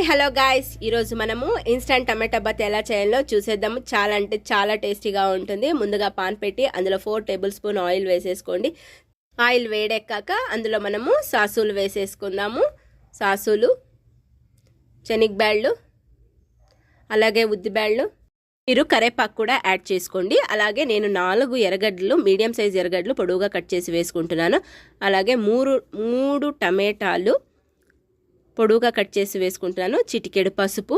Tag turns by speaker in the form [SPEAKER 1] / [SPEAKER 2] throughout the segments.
[SPEAKER 1] Hi hello guys. ఈరోజు మనము instant టమాటా బత్ ఎలా చేయాలో చూసేద్దాము. చాలా అంటే చాలా టేస్టీగా ఉంటుంది. ముందుగా పాన్ పెట్టి అందులో ఫోర్ టేబుల్ స్పూన్ ఆయిల్ వేసేసుకోండి. ఆయిల్ వేడెక్కాక అందులో మనము సాసులు వేసేసుకుందాము. సాసులు శనగబ్యాళ్ళు అలాగే ఉద్దిబ్యాళ్ళు మీరు కరేపాకు కూడా యాడ్ చేసుకోండి. అలాగే నేను నాలుగు ఎర్రగడ్డలు మీడియం సైజ్ ఎర్రగడ్డలు పొడవుగా కట్ చేసి వేసుకుంటున్నాను. అలాగే మూడు మూడు టమాటాలు పొడువుగా కట్ చేసి వేసుకుంటున్నాను. చిటికెడు పసుపు.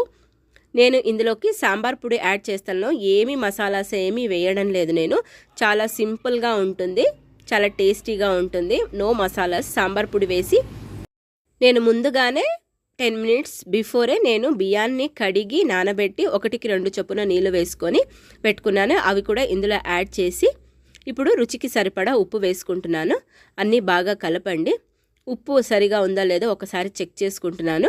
[SPEAKER 1] నేను ఇందులోకి సాంబార్ పొడి యాడ్ చేస్తాను. ఏమీ మసాలాస్ ఏమీ వేయడం లేదు నేను. చాలా సింపుల్గా ఉంటుంది. చాలా టేస్టీగా ఉంటుంది. నో మసాలాస్. సాంబార్ పొడి వేసి నేను ముందుగానే టెన్ మినిట్స్ బిఫోరే నేను బియ్యాన్ని కడిగి నానబెట్టి ఒకటికి రెండు చొప్పున నీళ్ళు వేసుకొని పెట్టుకున్నాను. అవి కూడా ఇందులో యాడ్ చేసి ఇప్పుడు రుచికి సరిపడా ఉప్పు వేసుకుంటున్నాను. అన్నీ బాగా కలపండి. ఉప్పు సరిగా ఉందా లేదో ఒకసారి చెక్ చేసుకుంటున్నాను.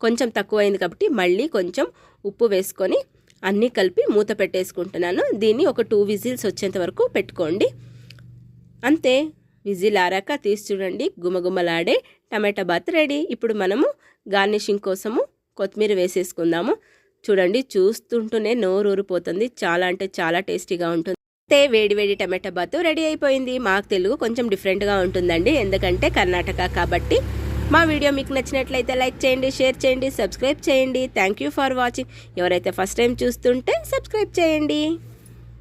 [SPEAKER 1] కొంచెం తక్కువైంది కాబట్టి మళ్ళీ కొంచెం ఉప్పు వేసుకొని అన్నీ కలిపి మూత పెట్టేసుకుంటున్నాను. దీన్ని ఒక టూ విజిల్స్ వచ్చేంత వరకు పెట్టుకోండి. అంతే విజిల్ ఆరాక తీసి చూడండి. గుమగుమలాడే టమాటా బాత్ రెడీ. ఇప్పుడు మనము గార్నిషింగ్ కోసము కొత్తిమీర వేసేసుకుందాము. చూడండి చూస్తుంటూనే నోరు ఊరిపోతుంది చాలా అంటే చాలా టేస్టీగా ఉంటుంది. అయితే వేడి వేడి టమాటా బాత్ రెడీ అయిపోయింది. మాకు తెలుగు కొంచెం డిఫరెంట్గా ఉంటుందండి. ఎందుకంటే కర్ణాటక కాబట్టి మా వీడియో మీకు నచ్చినట్లయితే లైక్ చేయండి షేర్ చేయండి సబ్స్క్రైబ్ చేయండి. థ్యాంక్ యూ ఫర్ వాచింగ్ ఎవరైతే ఫస్ట్ టైం చూస్తుంటే సబ్స్క్రైబ్ చేయండి.